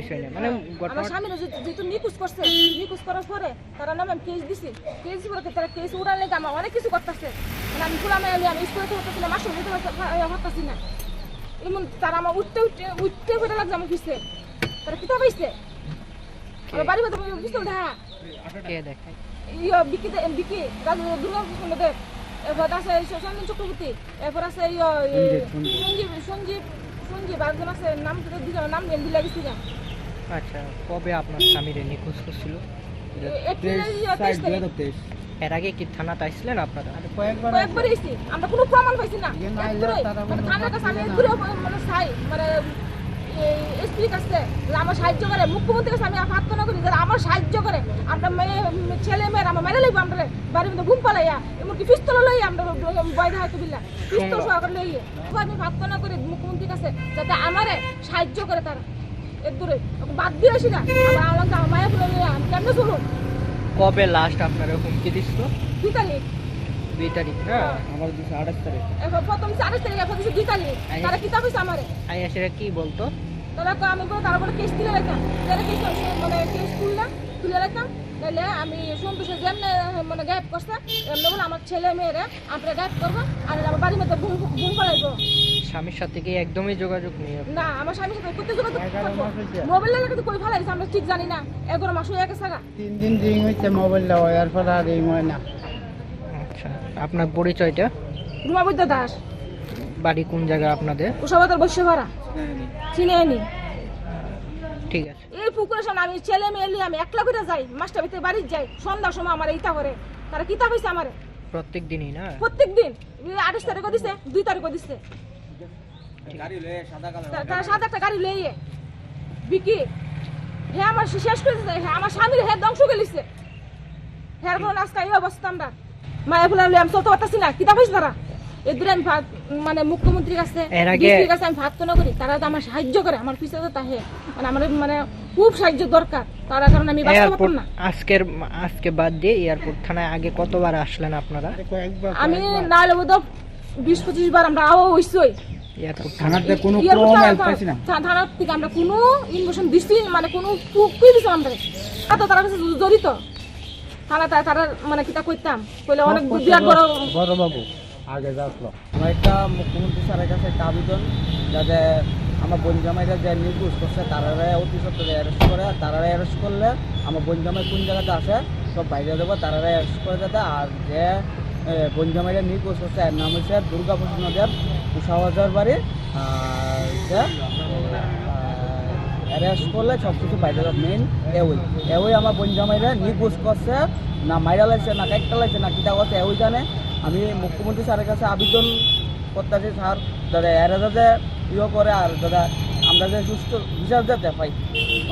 বিষয় নিয়ে মানে আমার ঘটনা স্বামীর যেহেতু নিখোঁজ করছে নিখোঁজ করার পরে তারা নামে আমি কেস দিছি। কেস দিবতে তারা কেস উড়ান লেগে আমার অনেক কিছু করতেছে। মানে আমি খোলা মেয়ে আমি স্কুলে তো হতেছি না মাসে হতে হতেছি না। এমন তারা আমার উঠতে উঠতে উঠতে ফেটে লাগছে আমার পিছনে তারা কিতা পাইছে আমার বাড়ি মতো পিস্তল দেখা কে দেখায়? ইয়ে বিকি বিকি রাজু দুর্গা কৃষ্ণদেব এরপর আছে সঞ্জীব চক্রবর্তী। এরপর আছে ইয়ে সঞ্জীব সঞ্জীব। সঞ্জীব আরেকজন আছে নাম দিকে নাম দিলে গেছি না। আচ্ছা কবে আপনার স্বামীরে নিখোঁজ করছিল এর আগে কি থানাতে আসছিলেন আপনারা? কয়েকবার এসেছি আমরা কোনো প্রমাণ পাইছি না। মানে থানার কাছে আমি মানে চাই। মানে কাছে আমার সাহায্য করে মুখ্যমন্ত্রীর কাছে আমি প্রার্থনা করি যে আমার সাহায্য করে। আমরা মেয়ে ছেলে মেয়ের আমার মেরে লইব আমরা বাড়ির মধ্যে ঘুম পালাইয়া এমনকি পিস্তল লই আমরা বয় দেখা কবিলা পিস্তল সহকারে লইয়ে। আমি প্রার্থনা করি মুখ্যমন্ত্রীর কাছে যাতে আমারে সাহায্য করে তারা। এর দূরে বাদ দিয়ে আসি না। আমার আমি চলুন কবে লাস্ট আপনারা হুমকি দিছিল? দুই তারিখ। দুই তারিখ হ্যাঁ। আমার আঠাশ তারিখ। প্রথম দুই তারা হয়েছে আমারে। কি বলতো? তারা আমি বলে তারপরে কেস তুলে রাখতাম যারা কেস মানে কেস তুললাম তুলে রাখতাম তাহলে আমি সন্তোষে যেমনি মানে গায়েব করছে এমনি বলে আমার ছেলে মেয়েরা আমরা গায়েব করব আর আমার বাড়ির মধ্যে ঘুম বুম ফেলাইবো স্বামীর সাথে কি একদমই যোগাযোগ নেই না আমার স্বামীর সাথে করতে যোগাযোগ মোবাইল লাগে তো কই ফেলাইছে আমরা ঠিক জানি না। এগারো মাস হয়ে গেছে। তিন দিন রিং হচ্ছে মোবাইলটা এর পর আর রিং হয় না। আচ্ছা আপনার পরিচয়টা? রুমা বৈদ্য দাস। বাড়ি কোন জায়গা আপনাদের? কুশাবতার বৈশ্য ভাড়া চিনে নি। ঠিক আছে। এই পুকুরের সামনে আমি ছেলে মেয়ে নিয়ে আমি একলা করে যাই মাস্টার ভিতরে বাড়ির যাই সন্ধ্যার সময় আমার ইটা করে তারা কিতাব হয়েছে আমার? প্রত্যেক দিনই না? প্রত্যেক দিন। আঠাশ তারিখও দিছে দুই তারিখও দিছে। তা- একটা গাড়ি লইয়ে বিকি হ্যাঁ আমার শেষ করে দিছে হ্যাঁ আমার স্বামীর হ্যাঁ ধ্বংস করে হ্যাঁ কোনো আজকে এই অবস্থা আমরা। মায়া ফুলা লই আমি চলতে পারতাছি না কিতাব হয়েছে তারা? এর আমি ভাত- মানে মুখ্যমন্ত্রীর কাছে ডিসির আমি প্রার্থনা করি তারা তো আমার সাহায্য করে আমার পিছনে তাহে। মানে আমার মানে খুব সাহায্য দরকার তারা কারণে আমি এয়ারপোর্ট আজকের আজকে বাদ দিয়ে এয়ারপোর্ট থানায় আগে কতবার আসলেন আপনারা? আমি না হলে বোধ বিশ পঁচিশ বার আমরা আও হইসই থানাতে কোনো ইয়ার ক্রম হেল্প পাইছি না থানার থেকে আমরা কোনো ইনফরমেশন দিচ্ছি মানে কোনো কুই দিছি আমরা? এত তারা কাছে জড়িত। থানা তারা মানে কিতা কইতাম? কইলে অনেক বিরাট বড় বড় বাবু আগে যাচ্ছিল আমার একটা মুখ্যমন্ত্রী স্যারের কাছে একটা আবেদন যাতে আমার বনজামাইরা যে নির্দোষ করছে তারারে অতি সত্তরে অ্যারেস্ট করে তারারে অ্যারেস্ট করলে আমার বনজামাই কোন জায়গাতে আছে সব বাইরে দেবো তারারে অ্যারেস্ট করে যাতে আর যে বনজামাইরা নির্দোষ করছে এর নাম হচ্ছে দুর্গা প্রসন্ন দেব উষাবাজার বাড়ি। অ্যারেস্ট করলে সব কিছু বাইরে মেন এওই এওই আমার বনজামাইরা নির্দোষ করছে, না মাইরা লাগছে না কাইটটা লাগছে না কিতা করছে এওই জানে। আমি মুখ্যমন্ত্রী স্যারের কাছে আবেদন করতেছি স্যার, দাদা, এরা যাতে ইয়ে করে, আর দাদা, আমরা যে সুস্থ, হিসাব যাতে পাই।